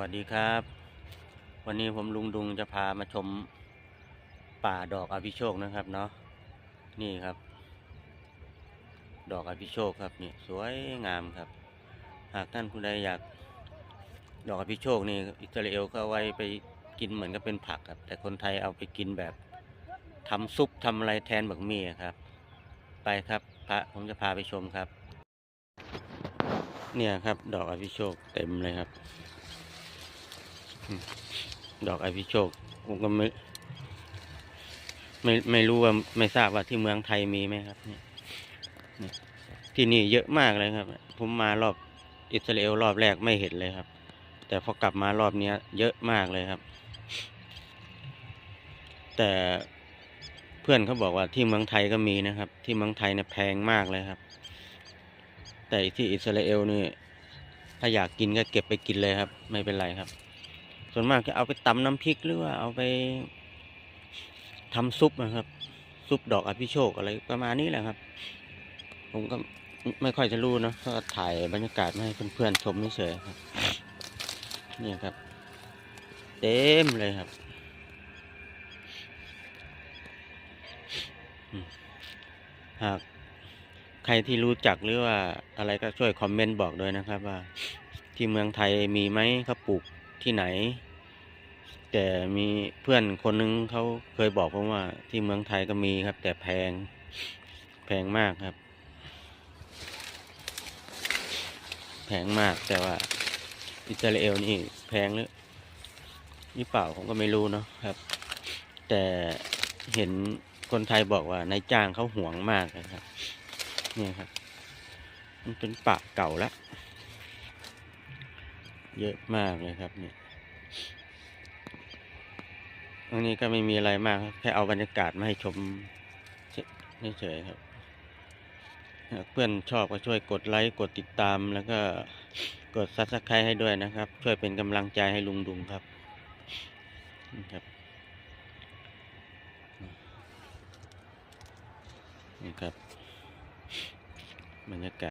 วัสดีครับ วันนี้ผมลุงดุงจะพามาชมป่าดอกอภิโชคนะครับเนาะนี่ครับ ดอกอภิโชคครับนี่สวยงามครับ หากท่านผู้ใดอยาก ดอกอภิโชคนี่อิสราเอลก็เอาไว้ไปกินเหมือนกับเป็นผักครับ แต่คนไทยเอาไปกินแบบทำซุปทำอะไรแทนบักหมี่อะครับ ไปครับพระผมจะพาไปชมครับ เนี่ยครับ ดอกอภิโชคเต็มเลยครับ ดอกอภิโชคผมก็ไม่ไม่ไม่รู้ว่าไม่ทราบว่าที่เมืองไทยมีไหมครับเนี่ยที่นี่เยอะมากเลยครับ ผมมารอบอิสราเอลรอบแรกไม่เห็นเลยครับ แต่พอกลับมารอบนี้เยอะมากเลยครับ แต่เพื่อนเขาบอกว่าที่เมืองไทยก็มีนะครับ ที่เมืองไทยเนี่ยแพงมากเลยครับ แต่ที่อิสราเอลนี่ถ้าอยากกินก็เก็บไปกินเลยครับ ไม่เป็นไรครับ ส่วนมากจะเอาไปตำน้ำพริกหรือว่าเอาไปทำซุปนะครับ ซุปดอกอภิโชคอะไรประมาณนี้แหละครับ ผมก็ไม่ค่อยจะรู้เนอะก็ถ่ายบรรยากาศมาให้เพื่อนๆชมเฉยๆครับ นี่ครับ เต็มเลยครับหากใครที่รู้จักหรือว่าอะไรก็ช่วยคอมเมนต์บอกด้วยนะครับว่า ที่เมืองไทยมีไหมเขาปลูก ที่ไหน แต่มีเพื่อนคนนึงเขาเคยบอกผมว่าที่เมืองไทยก็มีครับ แต่แพงแพงมากครับ แพงมากแต่ว่าอิสราเอลนี่แพงหรือหรือเปล่าผมก็ไม่รู้เนาะครับ แต่เห็นคนไทยบอกว่านายจ้างเขาห่วงมากนะครับ เนี่ยครับ มันเป็นป่าเก่าแล้ว เยอะมากเลยครับเนี่ยตรงนี้ก็ไม่มีอะไรมากแค่เอาบรรยากาศมาให้ชมเฉยๆครับเพื่อนชอบก็ช่วยกดไลค์กดติดตามแล้วก็กดซับสไครต์ให้ด้วยนะครับ ช่วยเป็นกำลังใจให้ลุงดุงครับนะครับนี่ครับบรรยากาศ